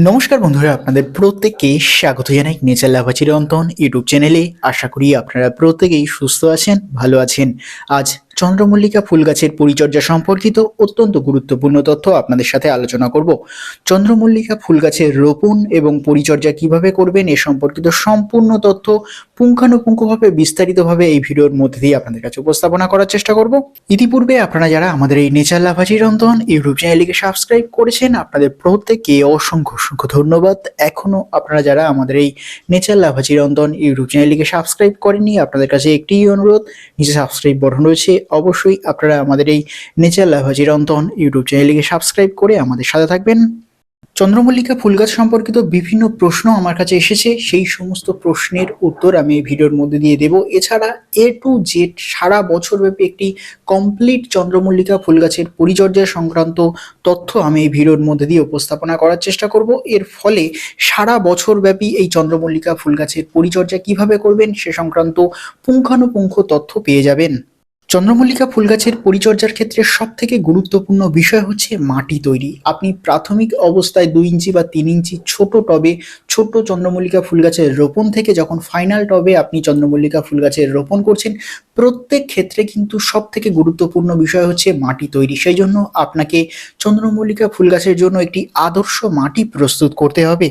নমস্কার বন্ধুরা, আপনাদের প্রত্যেককে স্বাগত জানাই নেচার লাভা চিরন্তন ইউটিউব চ্যানেলে। আশা করি আপনারা প্রত্যেকেই সুস্থ আছেন, ভালো আছেন। আজ চন্দ্রমল্লিকা ফুল গাছের পরিচর্যা সম্পর্কিত অত্যন্ত গুরুত্বপূর্ণ তথ্য আপনাদের সাথে আলোচনা করব। চন্দ্রমল্লিকা ফুল গাছের রোপণ এবং পরিচর্যা কীভাবে করবেন এ সম্পর্কিত সম্পূর্ণ তথ্য পুঙ্খানুপুঙ্খভাবে বিস্তারিতভাবে এই ভিডিওর মধ্যে দিয়ে আপনাদের কাছে উপস্থাপনা করার চেষ্টা করব। ইতিপূর্বে আপনারা যারা আমাদের এই নেচার লাভা চিরন্তন ইউটিউব চ্যানেলটিকে সাবস্ক্রাইব করেছেন, আপনাদের প্রত্যেককে অসংখ্য অসংখ্য ধন্যবাদ। এখনও আপনারা যারা আমাদের এই নেচার লাভা চিরন্তন ইউটিউব চ্যানেলটিকে সাবস্ক্রাইব করেননি, আপনাদের কাছে একটি অনুরোধ, নিচে সাবস্ক্রাইব বটন রয়েছে অবশ্যই আপনারা আমাদের এই নেচার লাভা চিরন্তন ইউটিউব চ্যানেলটিকে সাবস্ক্রাইব করে আমাদের সাথে থাকবেন। চন্দ্রমল্লিকা ফুল গাছ সম্পর্কিত বিভিন্ন প্রশ্ন আমার কাছে এসেছে, সেই সমস্ত প্রশ্নের উত্তর আমি এই ভিডিওর মধ্যে দিয়ে দেব। এছাড়া এ টু জেড সারা বছরব্যাপী একটি কমপ্লিট চন্দ্রমল্লিকা ফুল গাছের পরিচর্যা সংক্রান্ত তথ্য আমি এই ভিডিওর মধ্যে দিয়ে উপস্থাপনা করার চেষ্টা করব। এর ফলে সারা বছরব্যাপী এই চন্দ্রমল্লিকা ফুল গাছের পরিচর্যা কীভাবে করবেন সে সংক্রান্ত পুঙ্খানুপুঙ্খ তথ্য পেয়ে যাবেন। চন্দ্রমল্লিকা ফুল গাছের পরিচর্যার ক্ষেত্রে সব থেকে গুরুত্বপূর্ণ বিষয় হচ্ছে মাটি তৈরি। আপনি প্রাথমিক অবস্থায় দুই ইঞ্চি বা তিন ইঞ্চি ছোট টবে ছোট চন্দ্রমল্লিকা ফুল গাছের রোপণ থেকে যখন ফাইনাল টবে আপনি চন্দ্রমল্লিকা ফুল গাছের রোপণ করছেন, প্রত্যেক ক্ষেত্রে কিন্তু সব থেকে গুরুত্বপূর্ণ বিষয় হচ্ছে মাটি তৈরি। সেই জন্য আপনাকে চন্দ্রমল্লিকা ফুল গাছের জন্য একটি আদর্শ মাটি প্রস্তুত করতে হবে।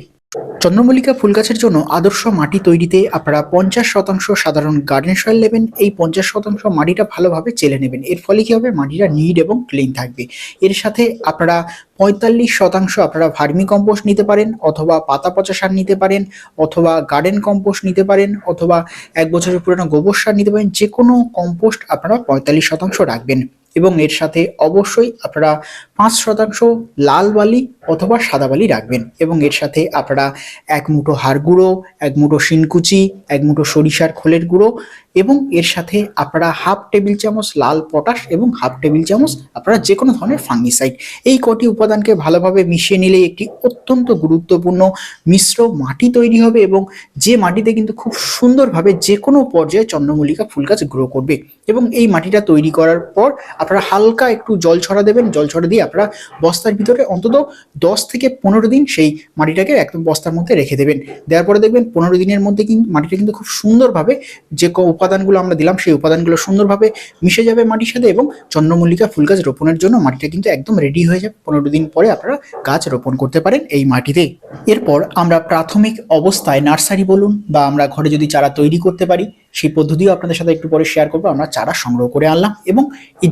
চন্দ্রমল্লিকা ফুল গাছের জন্য আদর্শ মাটি তৈরিতে আপনারা পঞ্চাশ শতাংশ সাধারণ গার্ডেন সয়েল নেবেন। এই পঞ্চাশ শতাংশ মাটিটা ভালোভাবে চেলে নেবেন। এর ফলে কী হবে? মাটিটা নিড এবং ক্লিন থাকবে। এর সাথে আপনারা পঁয়তাল্লিশ শতাংশ আপনারা ভার্মি কম্পোস্ট নিতে পারেন অথবা পাতা পচা সার নিতে পারেন অথবা গার্ডেন কম্পোস্ট নিতে পারেন অথবা এক বছরের পুরনো গোবর সার নিতে পারেন। যে কোনো কম্পোস্ট আপনারা পঁয়তাল্লিশ শতাংশ রাখবেন। এবং এর সাথে অবশ্যই আপনারা পাঁচ শতাংশ লাল বালি অথবা সাদা বালি রাখবেন এবং এর সাথে আপনারা এক মুঠো হাড় গুঁড়ো, এক মুঠো শিনকুচি, এক মুঠো সরিষার খোলের গুঁড়ো এবং এর সাথে আপনারা হাফ টেবিল চামচ লাল পটাশ এবং হাফ টেবিল চামচ আপনারা যে কোনো ধরনের ফাঙ্গিসাইড। এই কটি উপাদানকে ভালোভাবে মিশিয়ে নিলে একটি অত্যন্ত গুরুত্বপূর্ণ মিশ্র মাটি তৈরি হবে এবং যে মাটিতে কিন্তু খুব সুন্দরভাবে যে কোনো পর্যায়ে চন্দ্রমল্লিকা ফুল গাছ গ্রো করবে। এবং এই মাটিটা তৈরি করার পর আপনারা হালকা একটু জল ছড়া দেবেন। জল ছড়া দিয়ে আপনারা বস্তার ভিতরে অন্তত দশ থেকে পনেরো দিন সেই মাটিটাকে একদম বস্তার মধ্যে রেখে দেবেন। দেওয়ার পরে দেখবেন পনেরো দিনের মধ্যে কিন্তু মাটিটা কিন্তু খুব সুন্দরভাবে যে ক- উপাদানগুলো আমরা দিলাম, সেই উপাদানগুলো সুন্দরভাবে মিশে যাবে মাটির সাথে এবং চন্দ্রমল্লিকা ফুল গাছ রোপণের জন্য মাটিটা কিন্তু একদম রেডি হয়ে যাবে। পনেরো দিন পরে আপনারা গাছ রোপণ করতে পারেন এই মাটিতে। এরপর আমরা প্রাথমিক অবস্থায় নার্সারি বলুন বা আমরা ঘরে যদি চারা তৈরি করতে পারি, সেই পদ্ধতিও আপনাদের সাথে একটু পরে শেয়ার করব। আমরা চারা সংগ্রহ করে আনলাম এবং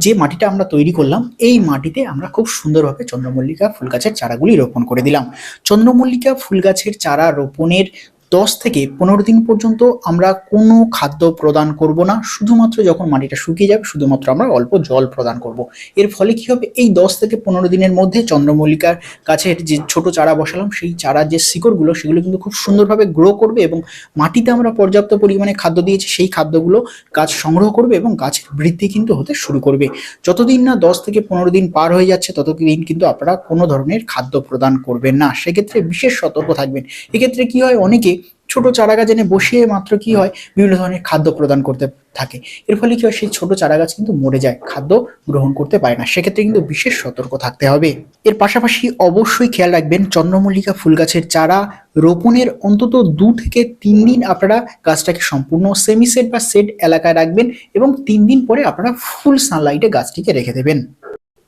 যে মাটিটা আমরা তৈরি করলাম, এই মাটিতে আমরা খুব সুন্দরভাবে চন্দ্রমল্লিকা ফুল গাছের চারাগুলি রোপণ করে দিলাম। চন্দ্রমল্লিকা ফুল গাছের চারা রোপণের দশ থেকে পনেরো দিন পর্যন্ত আমরা কোনো খাদ্য প্রদান করব না, শুধুমাত্র যখন মাটিটা শুকিয়ে যাবে শুধুমাত্র আমরা অল্প জল প্রদান করব। এর ফলে কি হবে? এই দশ থেকে পনেরো দিনের মধ্যে চন্দ্রমল্লিকার গাছের যে ছোট চারা বসালাম, সেই চারার যে শিকড়গুলো, সেগুলো কিন্তু খুব সুন্দরভাবে গ্রো করবে এবং মাটিতে আমরা পর্যাপ্ত পরিমাণে খাদ্য দিয়েছি, সেই খাদ্যগুলো গাছ সংগ্রহ করবে এবং গাছের বৃদ্ধি কিন্তু হতে শুরু করবে। যতদিন না দশ থেকে পনেরো দিন পার হয়ে যাচ্ছে, ততদিন কিন্তু আপনারা কোনো ধরনের খাদ্য প্রদান করবেন না। সেক্ষেত্রে বিশেষ সতর্ক থাকবেন। এক্ষেত্রে কি হয়? অনেকে ছোট চারা গাছ এনে বসিয়ে মাত্র কি হয়? বিভিন্ন ধরনের খাদ্য প্রদান করতে থাকে। এর ফলে কি হয়? সেই ছোট চারা গাছ কিন্তু মরে যায়, খাদ্য গ্রহণ করতে পারে না। সেক্ষেত্রে কিন্তু বিশেষ সতর্ক থাকতে হবে। এর পাশাপাশি অবশ্যই খেয়াল রাখবেন, চন্দ্রমল্লিকা ফুল গাছের চারা রোপণের অন্তত দু থেকে তিন দিন আপনারা গাছটাকে সম্পূর্ণ সেমি সেট বা সেট এলাকায় রাখবেন এবং তিন দিন পরে আপনারা ফুল সানলাইটে গাছটিকে রেখে দেবেন।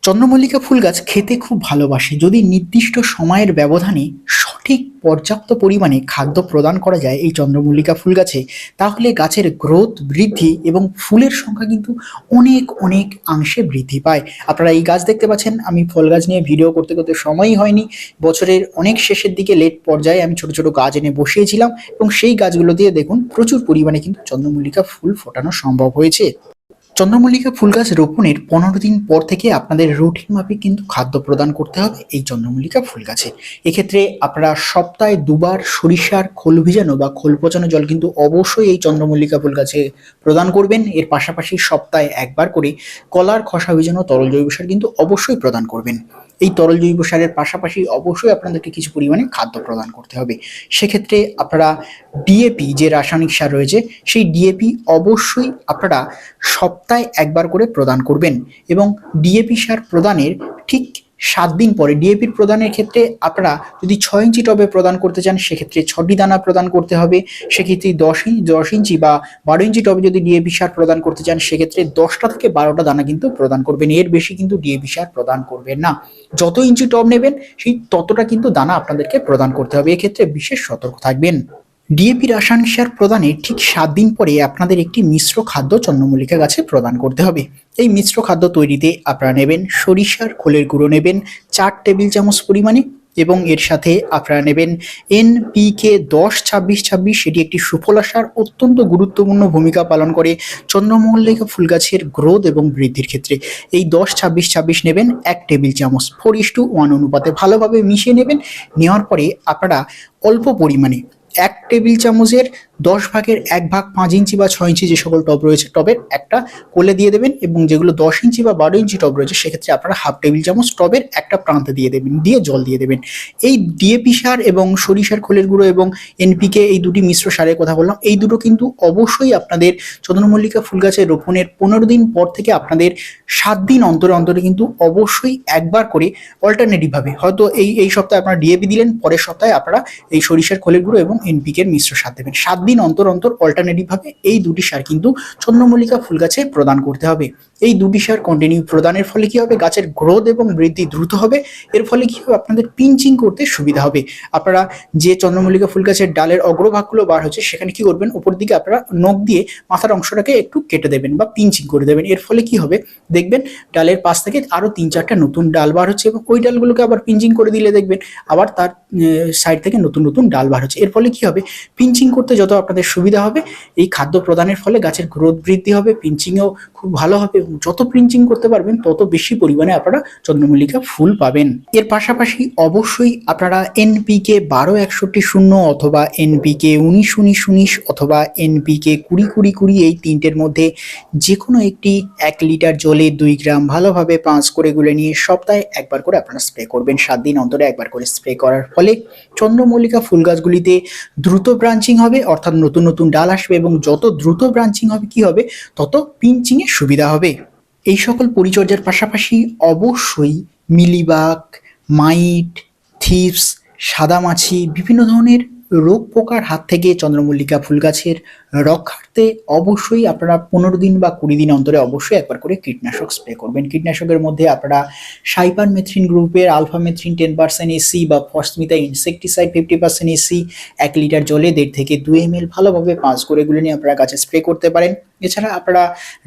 চন্দ্রমল্লিকা ফুল গাছ খেতে খুব ভালোবাসে। যদি নির্দিষ্ট সময়ের ব্যবধানে সঠিক পর্যাপ্ত পরিমাণে খাদ্য প্রদান করা যায় এই চন্দ্রমল্লিকা ফুল গাছে তাহলে গাছের গ্রোথ বৃদ্ধি এবং ফুলের সংখ্যা কিন্তু অনেক অনেক অংশে বৃদ্ধি পায়। আপনারা এই গাছ দেখতে পাচ্ছেন, আমি ফল গাছ নিয়ে ভিডিও করতে করতে সময়ই হয়নি। বছরের অনেক শেষের দিকে লেট পর্যায়ে আমি ছোট ছোট গাছ এনে বসিয়েছিলাম এবং সেই গাছগুলো দিয়ে দেখুন প্রচুর পরিমাণে কিন্তু চন্দ্রমল্লিকা ফুল ফোটানো সম্ভব হয়েছে। চন্দ্রমল্লিকা ফুল গাছ রোপণের পনেরো দিন পর থেকে আপনাদের রুটিন মাপে কিন্তু খাদ্য প্রদান করতে হবে এই চন্দ্রমল্লিকা ফুল গাছে এক্ষেত্রে আপনারা সপ্তাহে দুবার সরিষার খোল ভিজানো বা খোল পচানো জল কিন্তু অবশ্যই এই চন্দ্রমল্লিকা ফুল গাছে প্রদান করবেন। এর পাশাপাশি সপ্তাহে একবার করে কলার খসা ভিজানো তরল জৈব সার কিন্তু অবশ্যই প্রদান করবেন। এই তরল জৈব সারের পাশাপাশি অবশ্যই আপনাদেরকে কিছু পরিমাণে খাদ্য প্রদান করতে হবে। সেক্ষেত্রে আপনারা ডিএপি যে রাসায়নিক সার রয়েছে, সেই ডিএপি অবশ্যই আপনারা সপ্তাহে একবার করে প্রদান করবেন এবং ডিএপি সার প্রদানের ঠিক সাত দিন পরে ডিএপির প্রদানের ক্ষেত্রে আপনারা যদি ছয় ইঞ্চি টবে প্রদান করতে চান, সেক্ষেত্রে ছটি দানা প্রদান করতে হবে। সেক্ষেত্রে দশ ইঞ্চি দশ ইঞ্চি বা বারো ইঞ্চি টবে যদি ডিএপি সার প্রদান করতে চান, সেক্ষেত্রে দশটা থেকে বারোটা দানা কিন্তু প্রদান করবেন। এর বেশি কিন্তু ডিএপি সার প্রদান করবেন না। যত ইঞ্চি টব নেবেন, সেই ততটা কিন্তু দানা আপনাদেরকে প্রদান করতে হবে। এক্ষেত্রে বিশেষ সতর্ক থাকবেন। ডিএপি রাসায়নিক সার প্রদানের ঠিক সাত দিন পরে আপনাদের একটি মিশ্র খাদ্য চন্দ্রমল্লিকা গাছে প্রদান করতে হবে। এই মিশ্র খাদ্য তৈরিতে আপনারা নেবেন সরিষার খোলের গুঁড়ো নেবেন, চার টেবিল চামচ পরিমাণে এবং এর সাথে আপনারা নেবেন এনপিকে দশ, ছাব্বিশ ছাব্বিশ সেটি একটি সুফলা সার, অত্যন্ত গুরুত্বপূর্ণ ভূমিকা পালন করে চন্দ্রমল্লিকা ফুল গাছের গ্রোথ এবং বৃদ্ধির ক্ষেত্রে। এই দশ, ছাব্বিশ ছাব্বিশ নেবেন, এক টেবিল চামচ ফোর ইস টু ওয়ান অনুপাতে ভালোভাবে মিশিয়ে নেবেন। নেওয়ার পরে আপনারা অল্প পরিমাণে এক টেবিল চামচের দশ ভাগের এক ভাগ পাঁচ ইঞ্চি বা ছয় ইঞ্চি যে সকল টব রয়েছে, টবের একটা কোলে দিয়ে দেবেন এবং যেগুলো দশ ইঞ্চি বা বারো ইঞ্চি টব রয়েছে, সেক্ষেত্রে আপনারা হাফ টেবিল চামচ টবের একটা প্রান্তে দিয়ে দেবেন, দিয়ে জল দিয়ে দেবেন। এই ডিএপি সার এবং সরিষার খোলের গুঁড়ো এবং এনপিকে এই দুটি মিশ্র সারের কথা বললাম, এই দুটো কিন্তু অবশ্যই আপনাদের চন্দ্রমল্লিকা ফুল গাছের রোপণের পনেরো দিন পর থেকে আপনাদের সাত দিন অন্তরে অন্তরে কিন্তু অবশ্যই একবার করে অল্টারনেটিভ ভাবে। হয়তো এই এই সপ্তাহে আপনারা ডিএপি দিলেন, পরের সপ্তাহে আপনারা এই সরিষার খোলের গুঁড়ো এবং এনপিকে মিশ্র সার দেবেন। সাত দিন অন্তর অন্তর অল্টারনেটিভ ভাবে এই দুটি সার কিন্তু চন্দ্রমল্লিকা ফুল গাছে প্রদান করতে হবে। এই দুটি সার কন্টিনিউ প্রদানের ফলে কি হবে? গাছের গ্রোথ এবং বৃদ্ধি দ্রুত হবে। এর ফলে কি হবে? আপনাদের পিঞ্চিং করতে সুবিধা হবে। আপনারা যে চন্দ্রমল্লিকা ফুল গাছের ডালের অগ্রভাগগুলো বার হচ্ছে, সেখানে কি করবেন? উপর দিকে আপনারা নখ দিয়ে মাথার অংশটাকে একটু কেটে দেবেন বা পিঞ্চিং করে দেবেন। এর ফলে কি হবে? দেখবেন ডালের পাশ থেকে আরও তিন চারটা নতুন ডাল বার হচ্ছে এবং ওই ডালগুলোকে আবার পিঞ্চিং করে দিলে দেখবেন আবার তার সাইড থেকে নতুন নতুন ডাল বার হচ্ছে। এর ফলে কি হবে? পিঞ্চিং করতে যত আপনাদের সুবিধা হবে, এই খাদ্য প্রদানের ফলে গাছের গ্রোথ বৃদ্ধি হবে পিঞ্চিংও খুব ভালো হবে এবং যত পিঞ্চিং করতে পারবেন, তত বেশি পরিমাণে আপনারা চন্দ্রমল্লিকা ফুল পাবেন। এর পাশাপাশি অবশ্যই আপনারা এনপিকে বারো একষট্টি শূন্য অথবা এনপিকে উনিশ উনিশ উনিশ অথবা এনপিকে কুড়ি কুড়ি কুড়ি এই তিনটের মধ্যে যে কোনো একটি এক লিটার জলে দুই গ্রাম ভালোভাবে পাঁচ করে গুলে নিয়ে সপ্তাহে একবার করে আপনারা স্প্রে করবেন। সাত দিন অন্তরে একবার করে স্প্রে করার ফলে চন্দ্রমল্লিকা ফুল গাছগুলিতে দ্রুত ব্রাঞ্চিং হবে, অর্থাৎ নতুন নতুন ডাল আসবে এবং যত দ্রুত ব্রাঞ্চিং হবে, কি হবে? তত পিঞ্চিংয়ের সুবিধা হবে। এই সকল পরিচর্যার পাশাপাশি অবশ্যই মিলিবাগ, মাইট, থিপস সাদামাছি বিভিন্ন ধরনের রোগ পোকার হাত থেকে চন্দ্রমল্লিকা ফুল গাছের রক্ষার্থে অবশ্যই আপনারা পনেরো দিন বা কুড়ি দিন অন্তরে অবশ্যই একবার করে কীটনাশক স্প্রে করবেন। কীটনাশকের মধ্যে আপনারা সাইপার মেথ্রিন গ্রুপের alphamethrin ten percent EC বা ফসমিতা ইনসেকটিসাইড ফিফটি পার্সেন্ট এসি এক লিটার জলে দেড় থেকে দুই এম এল ভালোভাবে পাঁচ করে গুলে নিয়ে আপনারা গাছে স্প্রে করতে পারেন। এছাড়া আপনারা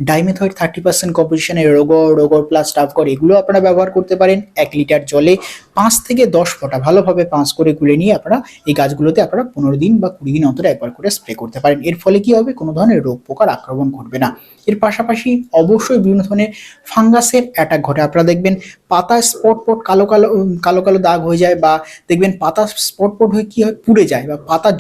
ডাইমেথয়েড থার্টি পার্সেন্ট কম্পোজিশনের রোগর রোগর প্লাস টাফগর এগুলো আপনারা ব্যবহার করতে পারেন। এক লিটার জলে পাঁচ থেকে দশ ফোঁটা ভালোভাবে পাঁচ করে গুলে নিয়ে আপনারা এই গাছগুলোতে আপনারা পনেরো দিন বা কুড়ি দিন অন্তরে একবার করে স্প্রে করতে পারেন। এর ফলে কি হবে? কোনো ধরনের রোগ পোকার আক্রমণ ঘটবে না। এর পাশাপাশি অবশ্যই বিভিন্ন ধরনের ফাঙ্গাসের অ্যাটাক ঘটে। আপনারা দেখবেন পাতা স্পট পট কালো কালো কালো কালো দাগ হয়ে যায় বা দেখবেন পাতা স্পট পট হয়ে কী হয়? পুড়ে যায় বা পাতা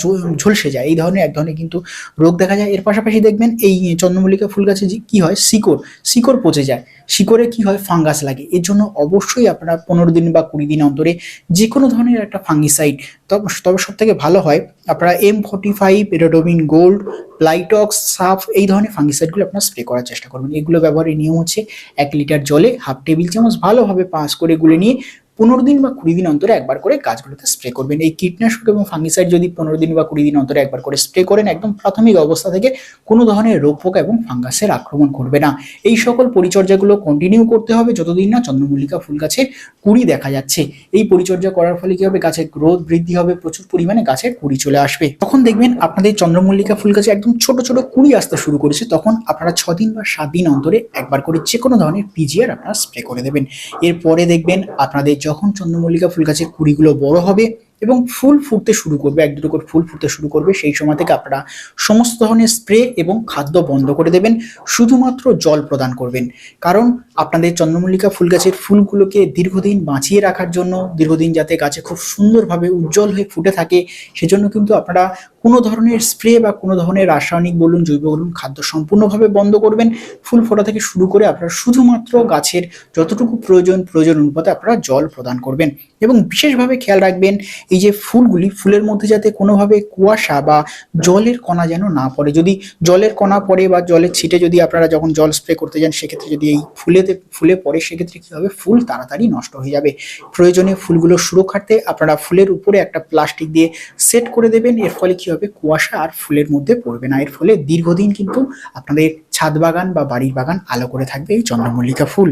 ঝলসে যায়। এই ধরনের, এক ধরনের কিন্তু রোগ দেখা যায়। এর পাশাপাশি দেখবেন এই চন্দ্রমল্লিকা ফুল গাছে কি হয়? শিকড় শিকড় পচে যায়। শিকড়ে কি হয়? ফাঙ্গাস লাগে। এর জন্য অবশ্যই আপনারা পনেরো দিন বা কুড়ি দিন অন্তরে যে কোনো ধরনের একটা ফাঙ্গিসাইড। তবে তবে সব থেকে ভালো হয়, আপনারা এম ফর্টি ফাইভ এরোডোমিন গোল্ড প্লাইটক্স সাফ এই ধরনের ফাঙ্গিসাইডগুলো আপনারা স্প্রে করার চেষ্টা করবেন। এগুলো ব্যবহারের নিয়ম হচ্ছে এক লিটার জলে হাফ টেবিল চামচ ভালোভাবে পাঁচ করে গুলে নিয়ে পনেরো দিন বা কুড়ি দিন অন্তরে একবার করে গাছগুলোতে স্প্রে করবেন। এই কীটনাশক এবং ফাঙ্গিসাইড যদি পনেরো দিন বা কুড়ি দিন অন্তরে একবার করে স্প্রে করেন, একদম প্রাথমিক অবস্থা থেকে কোনো ধরনের রোগ পোকা এবং ফাঙ্গাসের আক্রমণ করবে না। এই সকল পরিচর্যাগুলো কন্টিনিউ করতে হবে। যতদিন না চন্দ্রমল্লিকা ফুল গাছের কুড়ি দেখা যাচ্ছে, এই পরিচর্যা করার ফলে কি হবে? গাছের গ্রোথ বৃদ্ধি হবে, প্রচুর পরিমাণে গাছের কুড়ি চলে আসবে। তখন দেখবেন আপনাদের চন্দ্রমল্লিকা ফুল গাছে একদম ছোট ছোট কুড়ি আসতে শুরু করেছে। তখন আপনারা ছ দিন বা সাত দিন অন্তরে একবার করে যে কোনো ধরনের পিজিআর আপনারা স্প্রে করে দেবেন। এরপরে দেখবেন আপনাদের যখন চন্দ্রমল্লিকা ফুল গাছের কুড়িগুলো বড় হবে এবং ফুল ফুটতে শুরু করবে, এক দুটো করে ফুল ফুটতে শুরু করবে, সেই সময় থেকে আপনারা সমস্ত ধরনের স্প্রে এবং খাদ্য বন্ধ করে দেবেন, শুধুমাত্র জল প্রদান করবেন। কারণ আপনাদের চন্দ্রমল্লিকা ফুল গাছের ফুলগুলোকে দীর্ঘদিন বাঁচিয়ে রাখার জন্য, দীর্ঘদিন যাতে গাছে খুব সুন্দরভাবে উজ্জ্বল হয়ে ফুটে থাকে, সেজন্য কিন্তু আপনারা কোনো ধরনের স্প্রে বা কোনো ধরনের রাসায়নিক বলুন, জৈব বলুন, খাদ্য সম্পূর্ণভাবে বন্ধ করবেন। ফুল ফোটা থেকে শুরু করে আপনারা শুধুমাত্র গাছের যতটুকু প্রয়োজন প্রয়োজন অনুপাতে আপনারা জল প্রদান করবেন। এবং বিশেষভাবে খেয়াল রাখবেন এই যে ফুলগুলি, ফুলের মধ্যে যাতে কোনোভাবে কুয়াশা বা জলের কণা যেন না পড়ে। যদি জলের কণা পড়ে বা জলের ছিটে যদি আপনারা যখন জল স্প্রে করতে যান, সেক্ষেত্রে যদি এই ফুলেতে, ফুলে পড়ে, সেক্ষেত্রে কী হবে? ফুল তাড়াতাড়ি নষ্ট হয়ে যাবে। প্রয়োজনে ফুলগুলো সুরক্ষার্থে আপনারা ফুলের উপরে একটা প্লাস্টিক দিয়ে সেট করে দেবেন। এর ফলে কি হবে? কুয়াশা আর ফুলের মধ্যে পড়বে না। এর ফলে দীর্ঘদিন কিন্তু আপনাদের ছাদ বাগান বা বাড়ির বাগান আলো করে থাকবে এই চন্দ্রমল্লিকা ফুল।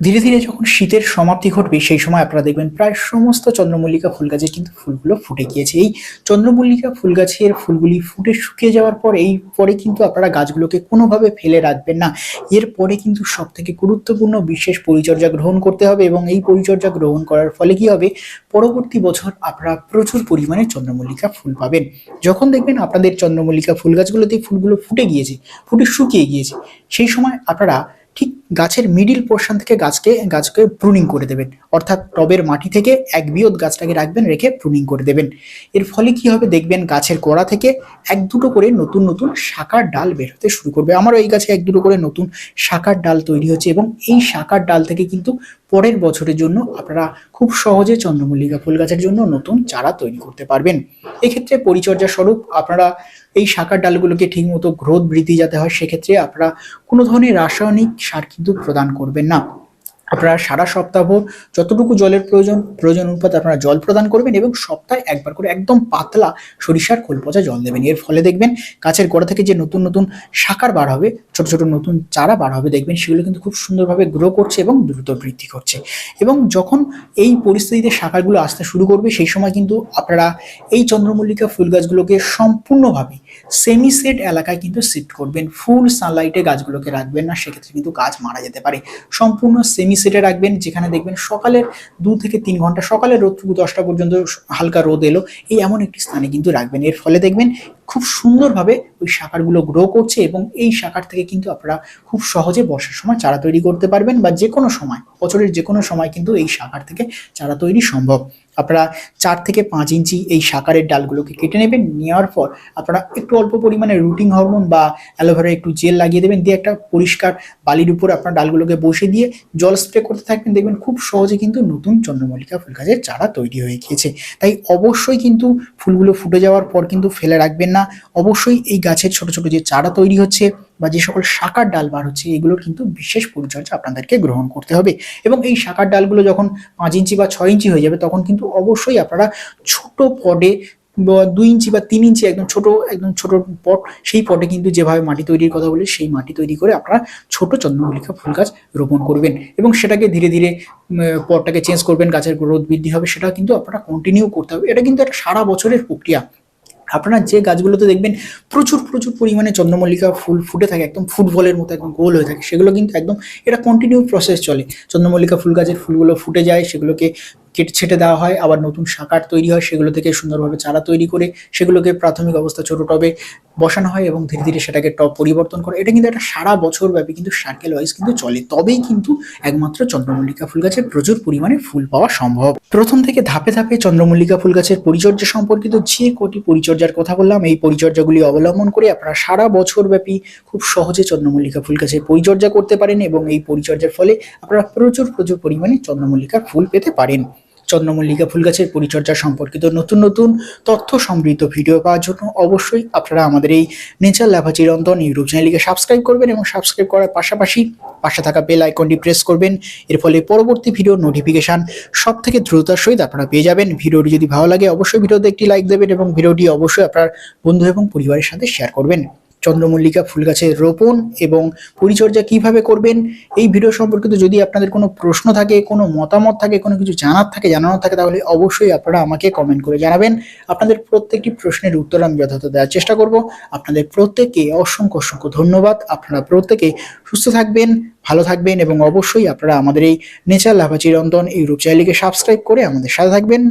ধীরে ধীরে যখন শীতের সমাপ্তি ঘটবে, সেই সময় আপনারা দেখবেন প্রায় সমস্ত চন্দ্রমল্লিকা ফুল গাছে কিন্তু ফুলগুলো ফুটে গিয়েছে। এই চন্দ্রমল্লিকা ফুল গাছের ফুলগুলি ফুটে শুকিয়ে যাওয়ার পর, এই পরে কিন্তু আপনারা গাছগুলোকে কোনোভাবে ফেলে রাখবেন না। এরপরে কিন্তু সব থেকে গুরুত্বপূর্ণ বিশেষ পরিচর্যা গ্রহণ করতে হবে এবং এই পরিচর্যা গ্রহণ করার ফলে কি হবে? পরবর্তী বছর আপনারা প্রচুর পরিমাণে চন্দ্রমল্লিকা ফুল পাবেন। যখন দেখবেন আপনাদের চন্দ্রমল্লিকা ফুল গাছগুলোতে ফুলগুলো ফুটে গিয়েছে, ফুটে শুকিয়ে গিয়েছে, সেই সময় আপনারা ঠিক গাছের মিডিল পোর্শন থেকে গাছকে গাছকে প্রুনিং করে দেবেন। অর্থাৎ টবের মাটি থেকে এক বিয়ত গাছটাকে রাখবেন, রেখে প্রুনিং করে দেবেন। এর ফলে কি হবে দেখবেন, গাছের গোড়া থেকে এক দুটো করে নতুন নতুন শাখার ডাল বের হতে শুরু করবে। আমারও এই গাছে এক দুটো করে নতুন শাখার ডাল তৈরি হচ্ছে এবং এই শাখার ডাল থেকে কিন্তু পরের বছরের জন্য আপনারা খুব সহজে চন্দ্রমল্লিকা ফুল গাছের জন্য নতুন চারা তৈরি করতে পারবেন। এক্ষেত্রে পরিচর্যা স্বরূপ আপনারা এই শাখার ডালগুলোকে ঠিকমতো গ্রোথ বৃদ্ধি যাতে হয়, সেক্ষেত্রে আপনারা কোনো ধরনের রাসায়নিক সার কিন্তু প্রদান করবেন না। আপনারা সারা সপ্তাহ যতটুকু জলের প্রয়োজন প্রয়োজন অনুপাতে আপনারা জল প্রদান করবেন এবং সপ্তাহে একবার করে একদম পাতলা সরিষার খোল পচা জল দেবেন। এর ফলে দেখবেন গাছের গোড়া থেকে যে নতুন নতুন শাখার বার হবে, ছোট ছোট নতুন চারা বার হবে, দেখবেন সেগুলো কিন্তু খুব সুন্দরভাবে গ্রো করছে এবং দ্রুত বৃদ্ধি করছে। এবং যখন এই পরিস্থিতিতে শাখাগুলো আসতে শুরু করবে, সেই সময় কিন্তু আপনারা এই চন্দ্রমল্লিকা ফুল গাছগুলোকে সম্পূর্ণভাবে সেমি সেট এলাকায় কিন্তু শিফট করবেন। ফুল সানলাইটে গাছগুলোকে রাখবেন না, সেক্ষেত্রে কিন্তু গাছ মারা যেতে পারে। সম্পূর্ণ সেমি সেটে রাখবেন, যেখানে দেখবেন সকালের দু থেকে তিন ঘণ্টা, সকালের রোদ দশটা পর্যন্ত হালকা রোদ এলো, এই এমন একটি স্থানে কিন্তু রাখবেন। এর ফলে দেখবেন খুব সুন্দরভাবে ওই শাখারগুলো গ্রো করছে এবং এই শাখার থেকে কিন্তু আপনারা খুব সহজে বর্ষার সময় চারা তৈরি করতে পারবেন বা যে কোনো সময়, বছরের যে কোনো সময় কিন্তু এই শাখার থেকে চারা তৈরি সম্ভব। আপনারা চার থেকে পাঁচ ইঞ্চি এই শাকারের ডালগুলোকে কেটে নেবেন। নেওয়ার পর আপনারা একটু অল্প পরিমাণে রুটিং হরমোন বা অ্যালোভেরা একটু জেল লাগিয়ে দেবেন। দিয়ে একটা পরিষ্কার বালির উপর আপনার ডালগুলোকে বসে দিয়ে জল স্প্রে করতে থাকবেন। দেখবেন খুব সহজে কিন্তু নতুন চন্দ্রমল্লিকা ফুল গাছের চারা তৈরি হয়ে গিয়েছে। তাই অবশ্যই কিন্তু ফুলগুলো ফুটে যাওয়ার পর কিন্তু ফেলে রাখবেন না। অবশ্যই এই গাছের ছোট ছোট যে চারা তৈরি হচ্ছে বা যে সকল শাখার ডাল বার হচ্ছে, এগুলোর কিন্তু বিশেষ পরিচর্যা আপনাদেরকে গ্রহণ করতে হবে। এবং এই শাখার ডালগুলো যখন পাঁচ ইঞ্চি বা ছয় ইঞ্চি হয়ে যাবে, তখন কিন্তু অবশ্যই আপনারা ছোট বা দুই ইঞ্চি বা তিন ইঞ্চি একদম ছোট একদম ছোট পট, সেই পটে কিন্তু যেভাবে মাটি তৈরির কথা বলে, সেই মাটি তৈরি করে আপনারা ছোট চন্দ্রমল্লিকা ফুল গাছ রোপণ করবেন। এবং সেটাকে ধীরে ধীরে পটটাকে চেঞ্জ করবেন, গাছের গ্রোথ বৃদ্ধি হবে সেটা কিন্তু আপনারা কন্টিনিউ করতে হবে। এটা কিন্তু একটা সারা বছরের প্রক্রিয়া। আপনারা যে গাছগুলোতে দেখবেন প্রচুর প্রচুর পরিমাণে চন্দ্রমল্লিকা ফুল ফুটে থাকে, একদম ফুটবলের মতো, একদম গোল হয়ে থাকে, সেগুলো কিন্তু একদম, এটা কন্টিনিউ প্রসেস চলে। চন্দ্রমল্লিকা ফুল গাছের ফুলগুলো ফুটে যায়, সেগুলোকে কেটে ছেটে দেওয়া হয়, আবার নতুন শাকার তৈরি হয়, সেগুলো থেকে সুন্দরভাবে চারা তৈরি করে সেগুলোকে প্রাথমিক অবস্থা ছোট টবে বসানো হয় এবং ধীরে ধীরে সেটাকে টব পরিবর্তন করে। এটা কিন্তু একটা সারা বছর ব্যাপী কিন্তু সার্কেল ওয়াইজ কিন্তু চলে। তবেই কিন্তু একমাত্র চন্দ্রমল্লিকা ফুল গাছে প্রচুর পরিমাণে ফুল পাওয়া সম্ভব। প্রথম থেকে ধাপে ধাপে চন্দ্রমল্লিকা ফুল গাছের পরিচর্যা সম্পর্কিত যে কোটি পরিচর্যার কথা বললাম, এই পরিচর্যাগুলি অবলম্বন করে আপনারা সারা বছর ব্যাপী খুব সহজে চন্দ্রমল্লিকা ফুল গাছের পরিচর্যা করতে পারেন এবং এই পরিচর্যার ফলে আপনারা প্রচুর প্রচুর পরিমাণে চন্দ্রমল্লিকার ফুল পেতে পারেন। চন্দ্রমল্লিকা ফুল গাছের পরিচর্যা সম্পর্কিত নতুন নতুন তথ্য সমৃদ্ধ ভিডিও পাওয়ার জন্য অবশ্যই আপনারা আমাদের এই নেচার ল্যাভা চিরন্তন ইউটিউব চ্যানেলকে সাবস্ক্রাইব করবেন এবং সাবস্ক্রাইব করার পাশাপাশি পাশে থাকা বেল আইকনটি প্রেস করবেন। এর ফলে পরবর্তী ভিডিও নোটিফিকেশন সব থেকে দ্রুততার সহিত আপনারা পেয়ে যাবেন। ভিডিওটি যদি ভালো লাগে, অবশ্যই ভিডিওতে একটি লাইক দেবেন এবং ভিডিওটি অবশ্যই আপনার বন্ধু এবং পরিবারের সাথে শেয়ার করবেন। চন্দ্রমল্লিকা ফুল গাছের রোপণ এবং পরিচর্যা কীভাবে করবেন, এই ভিডিও সম্পর্কিত যদি আপনাদের কোনো প্রশ্ন থাকে, কোনো মতামত থাকে, কোনো কিছু জানার থাকে, জানানোর থাকে, তাহলে অবশ্যই আপনারা আমাকে কমেন্ট করে জানাবেন। আপনাদের প্রত্যেকটি প্রশ্নের উত্তর আমি যথাযথ দেওয়ার চেষ্টা করব। আপনাদের প্রত্যেককে অসংখ্য অসংখ্য ধন্যবাদ। আপনারা প্রত্যেকে সুস্থ থাকবেন, ভালো থাকবেন এবং অবশ্যই আপনারা আমাদের এই নেচার লাভা চিরন্তন ইউটিউব চ্যানেলকে সাবস্ক্রাইব করে আমাদের সাথে থাকবেন।